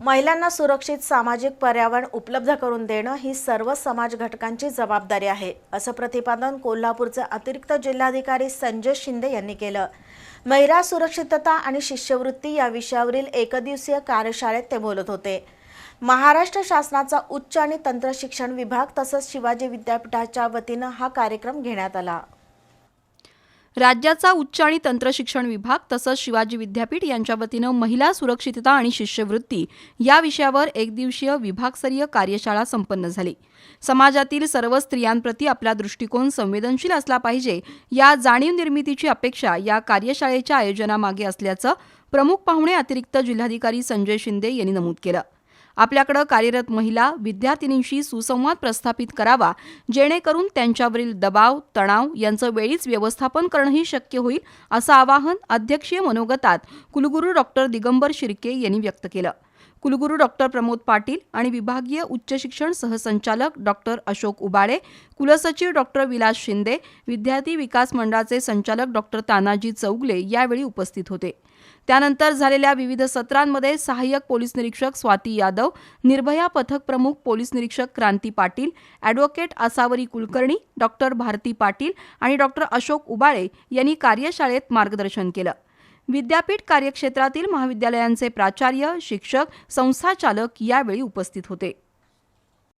महिलांना सुरक्षित सामाजिक पर्यावरण उपलब्ध करून देणं ही सर्व समाज घटकांची जबाबदारी आहे असं प्रतिपादन कोल्हापूरचे अतिरिक्त जिल्हाधिकारी संजय शिंदे यांनी केलं. महिला सुरक्षितता आणि शिष्यवृत्ती या विषयावरील एकदिवसीय कार्यशाळेत ते बोलत होते. महाराष्ट्र शासनाचा उच्च आणि तंत्रशिक्षण विभाग तसंच शिवाजी विद्यापीठाच्या वतीनं हा कार्यक्रम घेण्यात आला. राज्याचा उच्च आणि तंत्रशिक्षण विभाग तसंच शिवाजी विद्यापीठ यांच्या वतीनं महिला सुरक्षितता आणि शिष्यवृत्ती या विषयावर एकदिवसीय विभागस्तरीय कार्यशाळा संपन्न झाली. समाजातील सर्व स्त्रियांप्रती आपला दृष्टिकोन संवेदनशील असला पाहिजे या जाणीव निर्मितीची अपेक्षा या कार्यशाळेच्या आयोजनामागे असल्याचं प्रमुख पाहुणे अतिरिक्त जिल्हाधिकारी संजय शिंदे यांनी नमूद केलं. आपल्याकडे कार्यरत महिला विद्यार्थिनींशी सुसंवाद प्रस्थापित करावा जेणेकरून त्यांच्यावरील दबाव तणाव यांचं वेळीच व्यवस्थापन करणंही शक्य होईल असं आवाहन अध्यक्षीय मनोगतात कुलगुरू डॉक्टर दिगंबर शिर्के यांनी व्यक्त केलं. कुलगुरू डॉक्टर प्रमोद पाटील आणि विभागीय उच्च शिक्षण सहसंचालक डॉक्टर अशोक उबाळे कुलसचिव डॉक्टर विलास शिंदे विद्यार्थी विकास मंडळाचे संचालक डॉक्टर तानाजी चौगले यावेळी उपस्थित होते. त्यानंतर झालेल्या विविध सत्रांमध्ये सहाय्यक पोलीस निरीक्षक स्वाती यादव निर्भया पथक प्रमुख पोलीस निरीक्षक क्रांती पाटील ॲडव्होकेट आसावरी कुलकर्णी डॉक्टर भारती पाटील आणि डॉक्टर अशोक उबाळे यांनी कार्यशाळेत मार्गदर्शन केलं. विद्यापीठ कार्यक्षेत्रातील महाविद्यालयांचे प्राचार्य शिक्षक संस्थाचालक यावेळी उपस्थित होते.